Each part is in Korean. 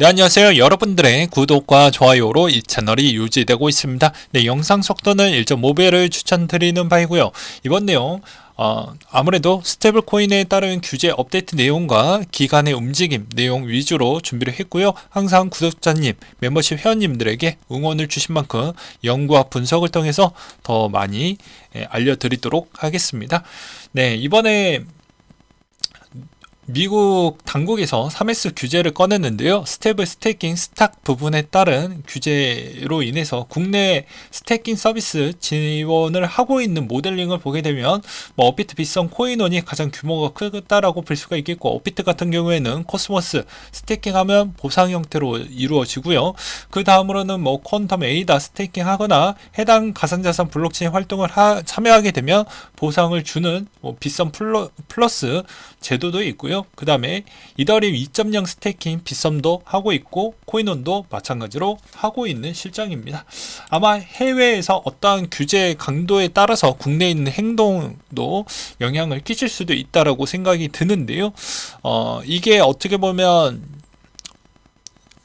네, 안녕하세요. 여러분들의 구독과 좋아요로 이 채널이 유지되고 있습니다. 네, 영상 속도는 1.5배를 추천드리는 바이고요. 이번 내용 어, 아무래도 스테이블 코인에 따른 규제 업데이트 내용과 기간의 움직임 내용 위주로 준비를 했고요. 항상 구독자님, 멤버십 회원님들에게 응원을 주신 만큼 연구와 분석을 통해서 더 많이 예, 알려드리도록 하겠습니다. 네, 이번에 미국 당국에서 3S 규제를 꺼냈는데요. 스테이블 스테이킹 스탁 부분에 따른 규제로 인해서 국내 스테이킹 서비스 지원을 하고 있는 모델링을 보게 되면 뭐 업비트 비썸 코인원이 가장 규모가 크다라고 볼 수가 있겠고 업비트 같은 경우에는 코스모스 스테이킹 하면 보상 형태로 이루어지고요. 그 다음으로는 뭐 퀀텀 에이다 스테이킹 하거나 해당 가상자산 블록체인 활동을 하, 참여하게 되면 보상을 주는 뭐 비썸 플러, 플러스 제도도 있고요. 그 다음에 이더리움 2.0 스테이킹 비썸도 하고 있고 코인원도 마찬가지로 하고 있는 실정입니다. 아마 해외에서 어떠한 규제 강도에 따라서 국내에 있는 행동도 영향을 끼칠 수도 있다라고 생각이 드는데요. 어, 이게 어떻게 보면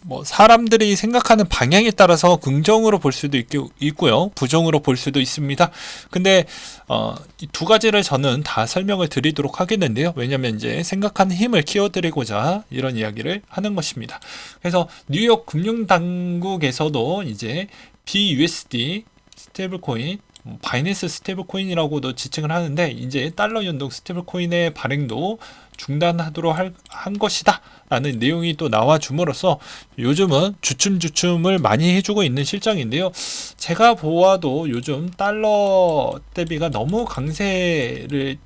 뭐 사람들이 생각하는 방향에 따라서 긍정으로 볼 수도 있, 있고요. 부정으로 볼 수도 있습니다. 근데 어, 이두 가지를 저는 다 설명을 드리도록 하겠는데요. 왜냐면 이제 생각하는 힘을 키워드리고자 이런 이야기를 하는 것입니다. 그래서 뉴욕 금융당국에서도 이제 BUSD 스테이블 코인 뭐 바이낸스 스테이블 코인이라고도 지칭을 하는데 이제 달러 연동 스테이블 코인의 발행도 중단하도록 할, 한 것이다 라는 내용이 또 나와 줌으로써 요즘은 주춤주춤을 많이 해주고 있는 실정인데요. 제가 보아도 요즘 달러 대비가 너무 강세를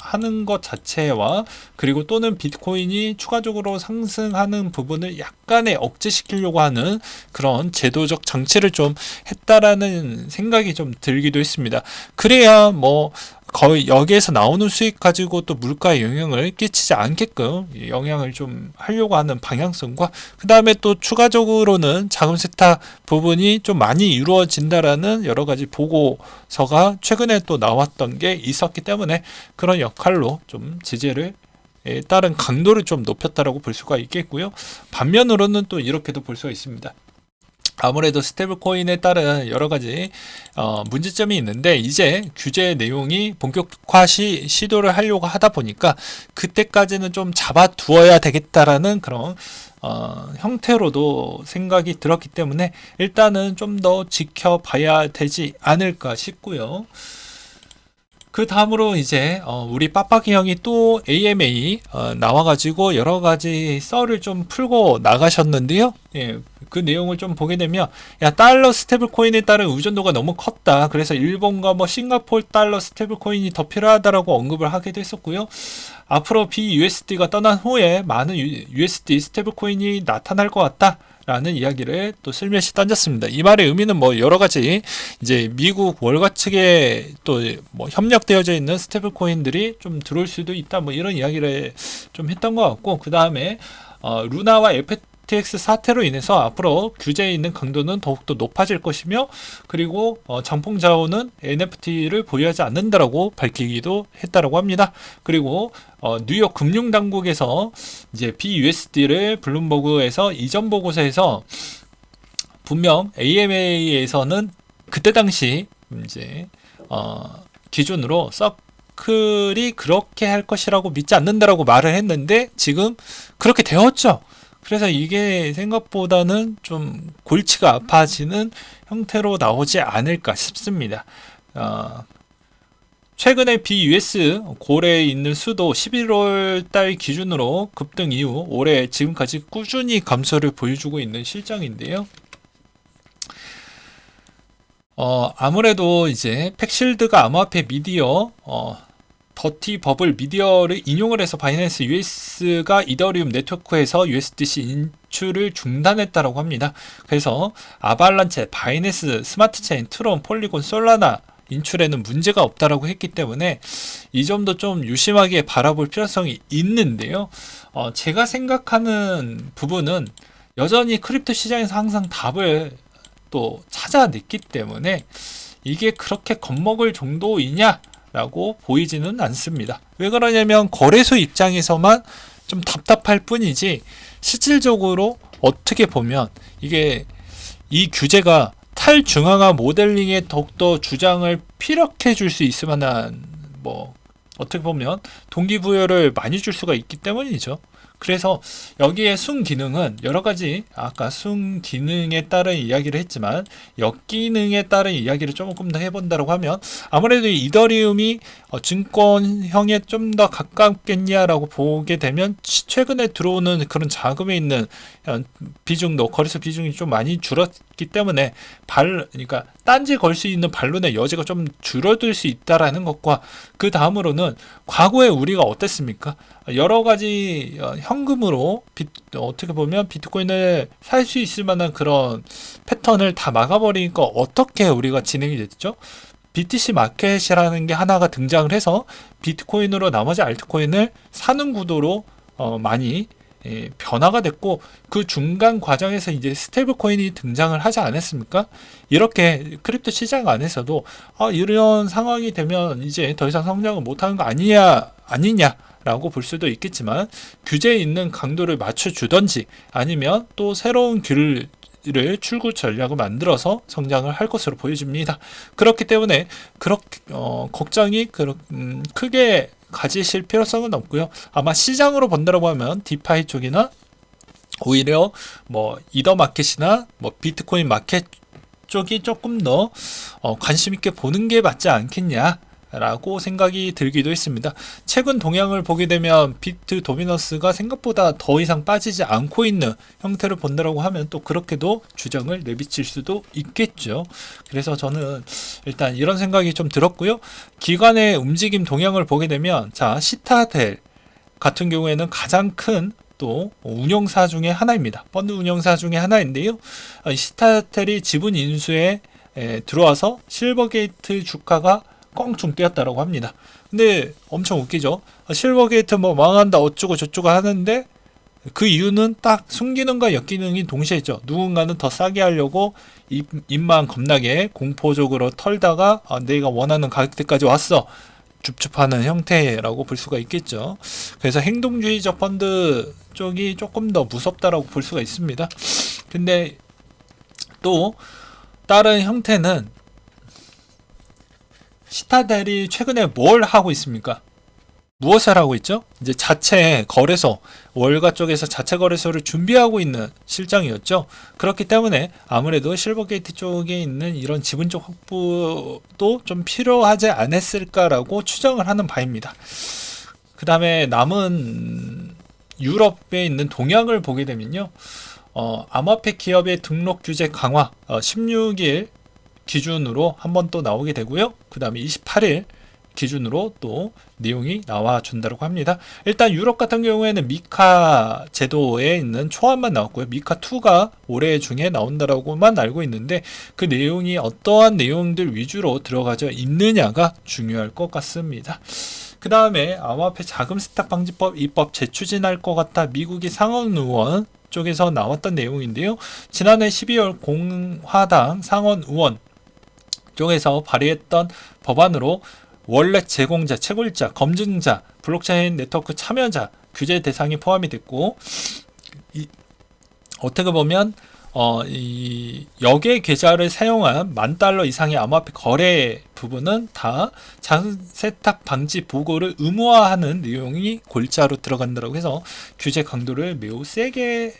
하는 것 자체와 그리고 또는 비트코인이 추가적으로 상승하는 부분을 약간의 억제시키려고 하는 그런 제도적 장치를 좀 했다라는 생각이 좀 들기도 했습니다. 그래야 뭐 거의 여기에서 나오는 수익 가지고 또 물가에 영향을 끼치지 않게끔 영향을 좀 하려고 하는 방향성과 그 다음에 또 추가적으로는 자금 세탁 부분이 좀 많이 이루어진다라는 여러 가지 보고서가 최근에 또 나왔던 게 있었기 때문에 그런 역할로 좀에 따른 강도를 좀 높였다라고 볼 수가 있겠고요. 반면으로는 또 이렇게도 볼 수가 있습니다. 아무래도 스테이블 코인에 따른 여러 가지 어, 문제점이 있는데 이제 규제 내용이 본격화 시, 시도를 하려고 하다 보니까 그때까지는 좀 잡아두어야 되겠다라는 그런 어, 형태로도 생각이 들었기 때문에 일단은 좀 더 지켜봐야 되지 않을까 싶고요. 그 다음으로 이제 어 우리 빡빡이 형이 또 AMA 어 나와가지고 여러 가지 썰을 좀 풀고 나가셨는데요. 예, 그 내용을 좀 보게 되면 야 달러 스테이블 코인에 따른 의존도가 너무 컸다. 그래서 일본과 뭐 싱가폴 달러 스테이블 코인이 더 필요하다라고 언급을 하기도 했었고요. 앞으로 BUSD가 떠난 후에 많은 USD 스테이블 코인이 나타날 것 같다. 라는 이야기를 또 슬며시 던졌습니다. 이 말의 의미는 뭐 여러 가지 이제 미국 월가 측에 또 뭐 협력되어져 있는 스테이블 코인들이 좀 들어올 수도 있다 뭐 이런 이야기를 좀 했던 것 같고 그 다음에 어, 루나와 FT FTX 사태로 인해서 앞으로 규제에 있는 강도는 더욱더 높아질 것이며 그리고 어, 장풍 자원은 NFT를 보유하지 않는다라고 밝히기도 했다라고 합니다. 그리고 어, 뉴욕 금융 당국에서 이제 BUSD를 블룸버그에서 이전 보고서에서 분명 AMA에서는 그때 당시 이제 어, 기준으로 서클이 그렇게 할 것이라고 믿지 않는다라고 말을 했는데 지금 그렇게 되었죠. 그래서 이게 생각보다는 좀 골치가 아파지는 형태로 나오지 않을까 싶습니다. 어, 최근에 BUS 고래에 있는 수도 11월 달 기준으로 급등 이후 올해 지금까지 꾸준히 감소를 보여주고 있는 실정인데요. 어, 아무래도 이제 팩실드가 암호화폐 미디어 어, 더티 버블 미디어를 인용을 해서 바이낸스 US가 이더리움 네트워크에서 USDC 인출을 중단했다고 합니다. 그래서 아발란체, 바이낸스, 스마트체인, 트론, 폴리곤, 솔라나 인출에는 문제가 없다라고 했기 때문에 이 점도 좀 유심하게 바라볼 필요성이 있는데요. 어, 제가 생각하는 부분은 여전히 크립토 시장에서 항상 답을 또 찾아냈기 때문에 이게 그렇게 겁먹을 정도이냐 라고 보이지는 않습니다. 왜 그러냐면 거래소 입장에서만 좀 답답할 뿐이지 실질적으로 어떻게 보면 이게 이 규제가 탈중앙화 모델링에 더욱더 주장을 피력해 줄 수 있을 만한 뭐 어떻게 보면 동기부여를 많이 줄 수가 있기 때문이죠. 그래서 여기에 순 기능은 여러 가지 아까 순 기능에 따른 이야기를 했지만 역기능에 따른 이야기를 조금 더 해본다고 하면 아무래도 이더리움이 어, 증권형에 좀 더 가깝겠냐라고 보게 되면 치- 최근에 들어오는 그런 자금에 있는 어, 비중도 거래소 비중이 좀 많이 줄었 기 때문에 발 그러니까 딴지 걸 수 있는 반론의 여지가 좀 줄어들 수 있다라는 것과 그 다음으로는 과거에 우리가 어땠습니까? 여러 가지 어, 현금으로 비, 어떻게 보면 비트코인을 살 수 있을 만한 그런 패턴을 다 막아버리니까 어떻게 우리가 진행이 됐죠? BTC 마켓이라는 게 하나가 등장을 해서 비트코인으로 나머지 알트코인을 사는 구도로 어, 많이 예, 변화가 됐고 그 중간 과정에서 이제 스테이블 코인이 등장을 하지 않았습니까? 이렇게 크립토 시장 안에서도 아, 이런 상황이 되면 이제 더 이상 성장을 못하는 거 아니냐 아니냐 라고 볼 수도 있겠지만 규제에 있는 강도를 맞춰주던지 아니면 또 새로운 귤를 출구 전략을 만들어서 성장을 할 것으로 보여집니다. 그렇기 때문에 그렇게 어, 걱정이 그렇, 음, 크게 가지실 필요성은 없고요. 아마 시장으로 본다고 하면 디파이 쪽이나 오히려 뭐 이더 마켓이나 뭐 비트코인 마켓 쪽이 조금 더 어, 관심 있게 보는 게 맞지 않겠냐. 라고 생각이 들기도 했습니다. 최근 동향을 보게 되면 비트 도미너스가 생각보다 더 이상 빠지지 않고 있는 형태를 본다라고 하면 또 그렇게도 주장을 내비칠 수도 있겠죠. 그래서 저는 일단 이런 생각이 좀 들었고요. 기관의 움직임 동향을 보게 되면 자 시타델 같은 경우에는 가장 큰또 운영사 중에 하나입니다. 펀드 운영사 중에 하나인데요. 어, 시타텔이 지분 인수에 에, 들어와서 실버게이트 주가가 껑충 뛰었다라고 합니다. 근데 엄청 웃기죠. 아, 실버게이트 뭐 망한다 어쩌고 저쩌고 하는데 그 이유는 딱 순기능과 역기능이 동시에 있죠. 누군가는 더 싸게 하려고 입, 입만 겁나게 공포적으로 털다가 아, 내가 원하는 가격대까지 왔어. 줍줍하는 형태라고 볼 수가 있겠죠. 그래서 행동주의적 펀드 쪽이 조금 더 무섭다라고 볼 수가 있습니다. 근데 또 다른 형태는 시타델이 최근에 뭘 하고 있습니까? 무엇을 하고 있죠? 이제 자체 거래소, 월가 쪽에서 자체 거래소를 준비하고 있는 실정이었죠. 그렇기 때문에 아무래도 실버게이트 쪽에 있는 이런 지분적 확보도 좀 필요하지 않았을까라고 추정을 하는 바입니다. 그 다음에 남은 유럽에 있는 동향을 보게 되면요. 어, 암호화폐 기업의 등록 규제 강화, 어, 16일 기준으로 한 번 또 나오게 되고요. 그 다음에 28일 기준으로 또 내용이 나와 준다고 합니다. 일단 유럽 같은 경우에는 미카 제도에 있는 초안만 나왔고요. 미카 2가 올해 중에 나온다라고만 알고 있는데 그 내용이 어떠한 내용들 위주로 들어가져 있느냐가 중요할 것 같습니다. 그 다음에 암호화폐 자금 세탁 방지법 입법 재추진할 것 같다. 미국의 상원 의원 쪽에서 나왔던 내용인데요. 지난해 12월 공화당 상원 의원 쪽에서 발의했던 법안으로 원래 제공자, 채굴자, 검증자, 블록체인 네트워크 참여자 규제 대상이 포함이 됐고 이, 어떻게 보면 어, 이 역의 계좌를 사용한 만 달러 이상의 암호화폐 거래 부분은 다 자세탁 방지 보고를 의무화하는 내용이 골자로 들어간다고 해서 규제 강도를 매우 세게 에,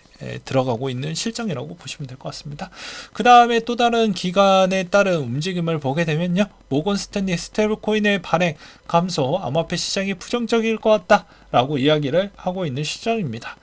들어가고 있는 실정이라고 보시면 될 것 같습니다. 그 다음에 또 다른 기관에 따른 움직임을 보게 되면요. 모건 스탠리 스테이블 코인의 발행 감소, 암호화폐 시장이 부정적일 것 같다라고 이야기를 하고 있는 시점입니다.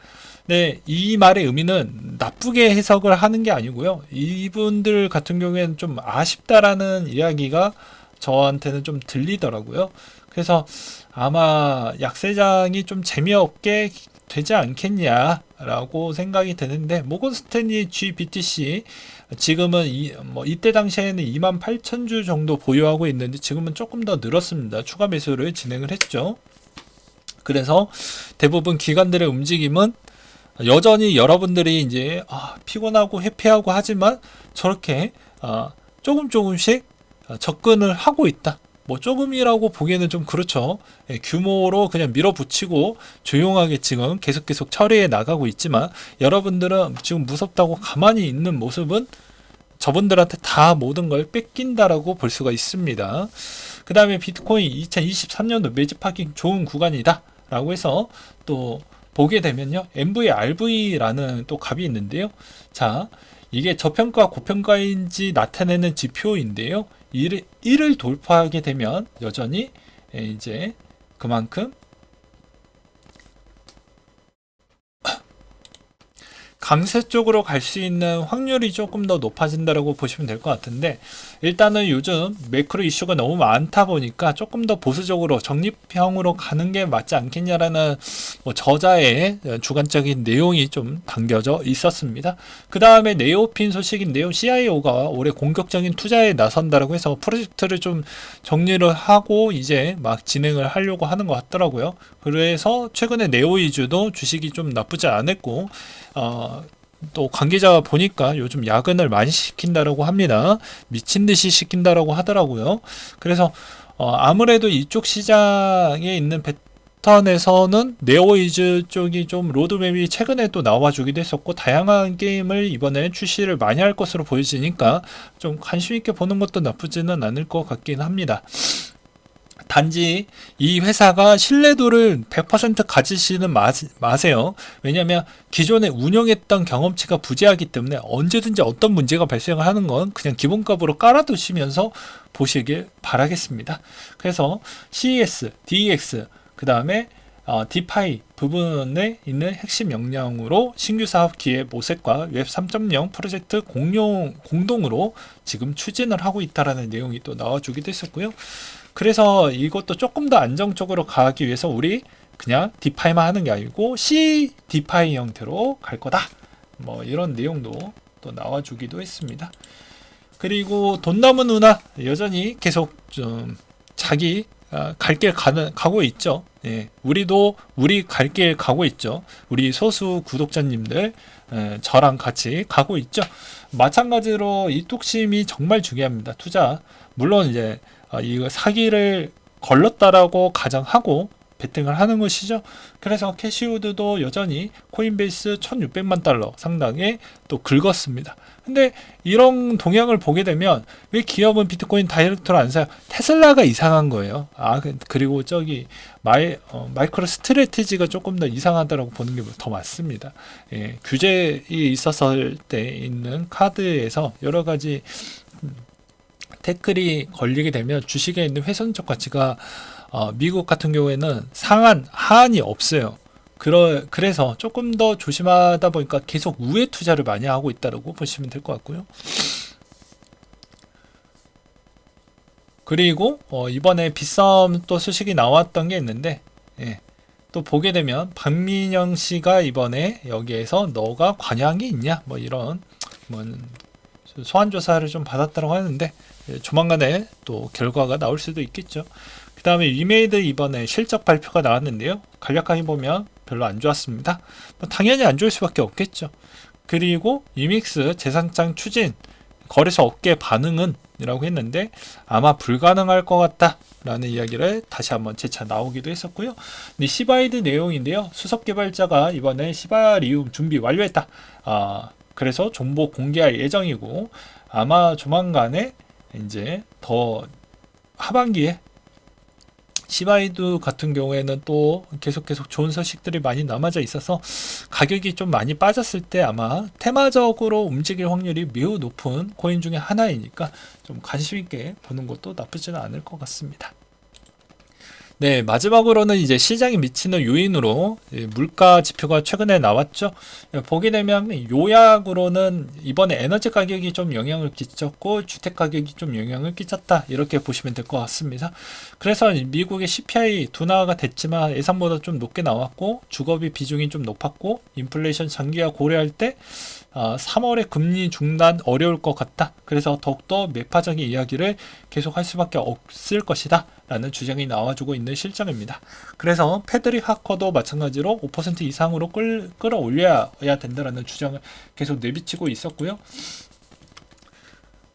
네, 이 말의 의미는 나쁘게 해석을 하는 게 아니고요. 이분들 같은 경우에는 좀 아쉽다라는 이야기가 저한테는 좀 들리더라고요. 그래서 아마 약세장이 좀 재미없게 되지 않겠냐라고 생각이 드는데 모건 스탠리 GBTC 지금은 이, 뭐 이때 당시에는 2만 8천 주 정도 보유하고 있는데 지금은 조금 더 늘었습니다. 추가 매수를 진행을 했죠. 그래서 대부분 기관들의 움직임은 여전히 여러분들이 이제 아, 피곤하고 회피하고 하지만 저렇게 아, 조금 조금씩 접근을 하고 있다. 뭐 조금이라고 보기에는 좀 그렇죠. 예, 규모로 그냥 밀어붙이고 조용하게 지금 계속 계속 처리해 나가고 있지만 여러분들은 지금 무섭다고 가만히 있는 모습은 저분들한테 다 모든 걸 뺏긴다라고 볼 수가 있습니다. 그 다음에 비트코인 2023년도 매집하기 좋은 구간이다. 라고 해서 또 보게 되면요. MVRV라는 또 값이 있는데요. 자, 이게 저평가, 고평가인지 나타내는 지표인데요. 1을, 1을 돌파하게 되면 여전히 예, 이제 그만큼 강세 쪽으로 갈 수 있는 확률이 조금 더 높아진다라고 보시면 될 것 같은데 일단은 요즘 매크로 이슈가 너무 많다 보니까 조금 더 보수적으로 적립형으로 가는 게 맞지 않겠냐라는 뭐 저자의 주관적인 내용이 좀 담겨져 있었습니다. 그 다음에 네오핀 소식인데요. CIO가 올해 공격적인 투자에 나선다라고 해서 프로젝트를 좀 정리를 하고 이제 막 진행을 하려고 하는 것 같더라고요. 그래서 최근에 네오이주도 주식이 좀 나쁘지 않았고 어, 또 관계자 보니까 요즘 야근을 많이 시킨다라고 합니다. 미친 듯이 시킨다라고 하더라고요. 그래서 어, 아무래도 이쪽 시장에 있는 패턴에서는 네오이즈 쪽이 좀 로드맵이 최근에 또 나와주기도 했었고 다양한 게임을 이번에 출시를 많이 할 것으로 보여지니까 좀 관심 있게 보는 것도 나쁘지는 않을 것 같긴 합니다. 단지 이 회사가 신뢰도를 100% 가지시는 마, 마세요. 왜냐하면 기존에 운영했던 경험치가 부재하기 때문에 언제든지 어떤 문제가 발생을 하는 건 그냥 기본값으로 깔아두시면서 보시길 바라겠습니다. 그래서 CES, DEX, 그 다음에 어, 디파이 부분에 있는 핵심 역량으로 신규 사업 기회 모색과 웹 3.0 프로젝트 공용 공동으로 지금 추진을 하고 있다라는 내용이 또 나와주기도 했었고요. 그래서 이것도 조금 더 안정적으로 가기 위해서 우리 그냥 디파이만 하는 게 아니고 C 디파이 형태로 갈 거다. 뭐 이런 내용도 또 나와주기도 했습니다. 그리고 돈 남은 누나 여전히 계속 좀 자기 아, 갈길 가는 가고 있죠. 예, 우리도 우리 갈 길 가고 있죠. 우리 소수 구독자님들 에, 저랑 같이 가고 있죠. 마찬가지로 이 뚝심이 정말 중요합니다. 투자 물론 이제 어, 이거 사기를 걸렀다라고 가정하고 베팅을 하는 것이죠. 그래서 캐시우드도 여전히 코인베이스 1600만 달러 상당의 또 긁었습니다. 근데 이런 동향을 보게 되면 왜 기업은 비트코인 다이렉트로 안 사요? 테슬라가 이상한 거예요. 아, 그, 그리고 저기 마이, 어, 마이크로 스트레티지가 조금 더 이상하다고 보는 게더 맞습니다. 예, 규제에 있었을 때 있는 카드에서 여러 가지 태클이 걸리게 되면 주식에 있는 훼손적 가치가 어, 미국 같은 경우에는 상한 하한이 없어요. 그러, 그래서 조금 더 조심하다 보니까 계속 우회 투자를 많이 하고 있다고 보시면 될 것 같고요. 그리고 어, 이번에 비썸 또 소식이 나왔던 게 있는데 예, 또 보게 되면 박민영 씨가 이번에 여기에서 너가 게 있냐 뭐 이런 뭐 소환 조사를 좀 받았다고 하는데 예, 조만간에 또 결과가 나올 수도 있겠죠. 그 다음에 위메이드 이번에 실적 발표가 나왔는데요. 간략하게 보면 별로 안 좋았습니다. 뭐 당연히 안 좋을 수밖에 없겠죠. 그리고 이믹스 재산장 추진 거래소 업계 반응은 이라고 했는데 아마 불가능할 것 같다 라는 이야기를 다시 한번 재차 나오기도 했었고요 근데 시바이드 내용인데요 수석 개발자가 이번에 시바리움 준비 완료했다 아, 그래서 정보 공개할 예정이고 아마 조만간에 이제 더 하반기에 시바이두 같은 경우에는 또 계속 계속 좋은 소식들이 많이 남아져 있어서 가격이 좀 많이 빠졌을 때 아마 테마적으로 움직일 확률이 매우 높은 코인 중에 하나이니까 좀 관심 있게 보는 것도 나쁘지는 않을 것 같습니다. 네, 마지막으로는 이제 시장에 미치는 요인으로 물가 지표가 최근에 나왔죠. 보게 되면 요약으로는 이번에 에너지 가격이 좀 영향을 끼쳤고 주택 가격이 좀 영향을 끼쳤다. 이렇게 보시면 될 것 같습니다. 그래서 미국의 CPI 둔화가 됐지만 예상보다 좀 높게 나왔고 주거비 비중이 좀 높았고 인플레이션 장기화 고려할 때 3월에 아, 금리 중단 어려울 것 같다. 그래서 더욱더 매파적인 이야기를 계속할 수밖에 없을 것이다. 라는 주장이 나와주고 있는 실정입니다. 그래서 패드릭 하커도 마찬가지로 5% 이상으로 끌, 끌어올려야 된다라는 주장을 계속 내비치고 있었고요.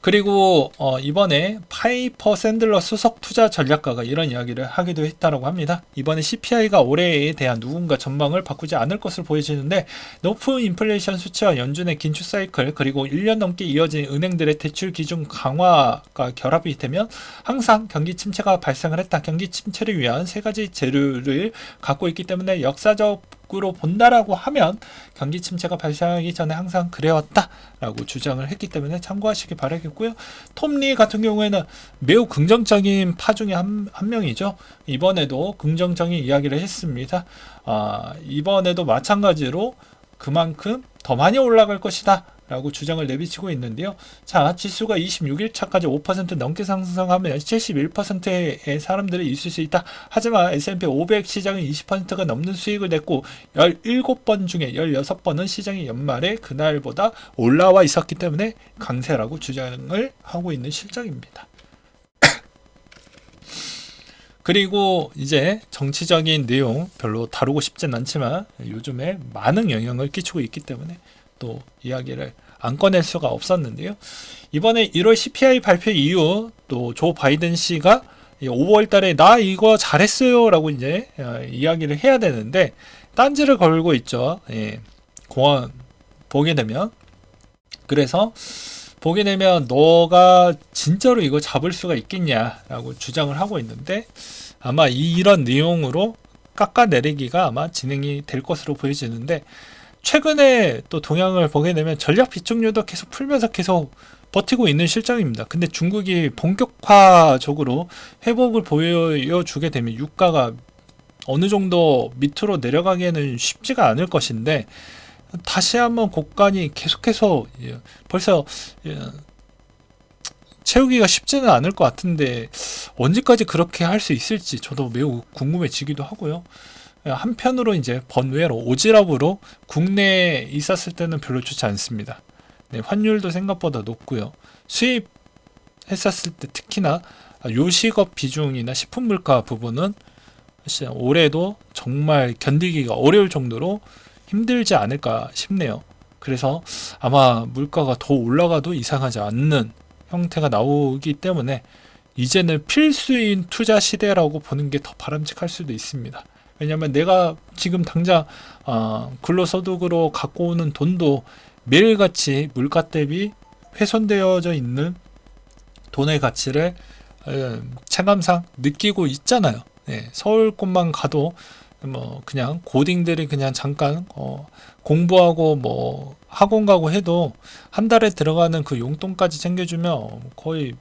그리고 어, 이번에 파이퍼 샌들러 수석 투자 전략가가 이런 이야기를 하기도 했다라고 합니다. 이번에 CPI가 올해에 대한 누군가 전망을 바꾸지 않을 것으로 보여지는데 높은 인플레이션 수치와 연준의 긴축 사이클 그리고 1년 넘게 이어진 은행들의 대출 기준 강화가 결합이 되면 항상 경기 침체가 발생을 했다. 경기 침체를 위한 세 가지 재료를 갖고 있기 때문에 역사적 으로 본다라고 하면 경기 침체가 발생하기 전에 항상 그래왔다라고 주장을 했기 때문에 참고하시기 바라겠고요. 톰리 같은 경우에는 매우 긍정적인 파 중에 한, 한 명이죠. 이번에도 긍정적인 이야기를 했습니다. 아, 이번에도 마찬가지로 그만큼 더 많이 올라갈 것이다. 라고 주장을 내비치고 있는데요. 자, 지수가 26일 차까지 5% 넘게 상승하면 71%의 사람들이 있을 수 있다. 하지만 S&P 500 시장은 20%가 넘는 수익을 냈고 17번 중에 16번은 시장이 연말에 그날보다 올라와 있었기 때문에 강세라고 주장을 하고 있는 실정입니다. 그리고 이제 정치적인 내용 별로 다루고 싶진 않지만 요즘에 많은 영향을 끼치고 있기 때문에 또 이야기를 안 꺼낼 수가 없었는데요. 이번에 1월 CPI 발표 이후 또 조 바이든 씨가 5월 달에 나 이거 잘했어요 라고 이제 어, 이야기를 해야 되는데 딴지를 걸고 있죠. 예. 공원 보게 되면 그래서 보게 되면 너가 진짜로 이거 잡을 수가 있겠냐라고 주장을 하고 있는데 아마 이, 이런 내용으로 깎아내리기가 아마 진행이 될 것으로 보여지는데 최근에 또 동향을 보게 되면 전략 비축률도 계속 풀면서 계속 버티고 있는 실정입니다. 근데 중국이 본격화적으로 회복을 보여주게 되면 유가가 어느 정도 밑으로 내려가기에는 쉽지가 않을 것인데 다시 한번 곡간이 계속해서 예, 벌써 예, 채우기가 쉽지는 않을 것 같은데 언제까지 그렇게 할 수 있을지 저도 매우 궁금해지기도 하고요. 한편으로 이제 번외로 오지랖으로 국내에 있었을 때는 별로 좋지 않습니다. 네, 환율도 생각보다 높고요. 수입 했었을 때 특히나 요식업 비중이나 식품 물가 부분은 올해도 정말 견디기가 어려울 정도로 힘들지 않을까 싶네요. 그래서 아마 물가가 더 올라가도 이상하지 않는 형태가 나오기 때문에 이제는 필수인 투자 시대라고 보는 게 더 바람직할 수도 있습니다. 왜냐하면 내가 지금 당장 어, 근로소득으로 갖고 오는 돈도 매일같이 물가 대비 훼손되어져 있는 돈의 가치를 에, 체감상 느끼고 있잖아요. 네, 서울권만 가도 뭐 그냥 고딩들이 그냥 잠깐 어, 공부하고 뭐 학원 가고 해도 한 달에 들어가는 그 용돈까지 챙겨주면 거의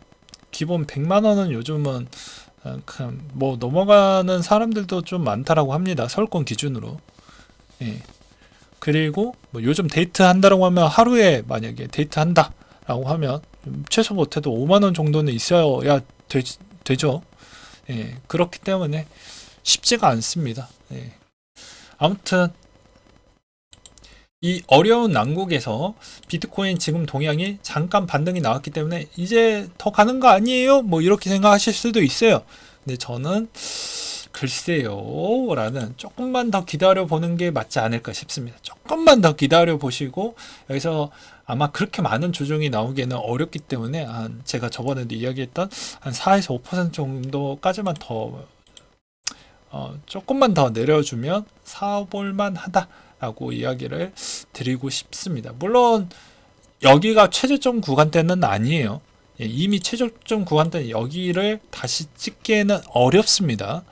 기본 100만 원은 요즘은 뭐 넘어가는 사람들도 좀 많다라고 합니다. 서울권 기준으로. 예. 그리고 뭐 요즘 데이트 한다라고 하면 하루에 만약에 데이트 한다라고 하면 최소 못해도 5만 원 정도는 있어야 되, 되죠. 예. 그렇기 때문에 쉽지가 않습니다. 예. 아무튼 이 어려운 난국에서 비트코인 지금 동향이 잠깐 반등이 나왔기 때문에 이제 더 가는 거 아니에요? 뭐 이렇게 생각하실 수도 있어요. 근데 저는 글쎄요 라는 조금만 더 기다려 보는 게 맞지 않을까 싶습니다. 조금만 더 기다려 보시고 여기서 아마 그렇게 많은 조정이 나오기에는 어렵기 때문에 한 제가 저번에도 이야기했던 한 4에서 5% 정도까지만 더 어, 조금만 더 내려주면 사볼만 하다. 라고 이야기를 드리고 싶습니다. 물론 여기가 최저점 구간대는 아니에요. 예, 이미 최저점 구간대 여기를 다시 찍기에는 어렵습니다.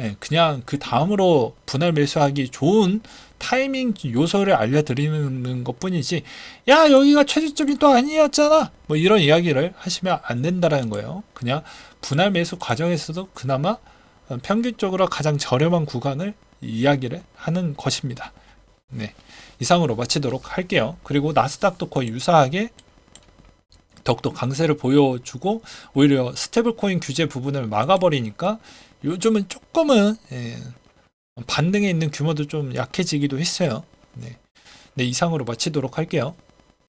예, 그냥 그 다음으로 분할 매수하기 좋은 타이밍 요소를 알려드리는 것 뿐이지, 야, 여기가 최저점이 또 아니었잖아! 뭐 이런 이야기를 하시면 안 된다는 거예요. 그냥 분할 매수 과정에서도 그나마 평균적으로 가장 저렴한 구간을 이야기를 하는 것입니다. 네. 이상으로 마치도록 할게요. 그리고 나스닥도 거의 유사하게 더욱더 강세를 보여주고 오히려 스테이블 코인 규제 부분을 막아버리니까 요즘은 조금은 예, 반등에 있는 규모도 좀 약해지기도 했어요. 네. 네, 이상으로 마치도록 할게요.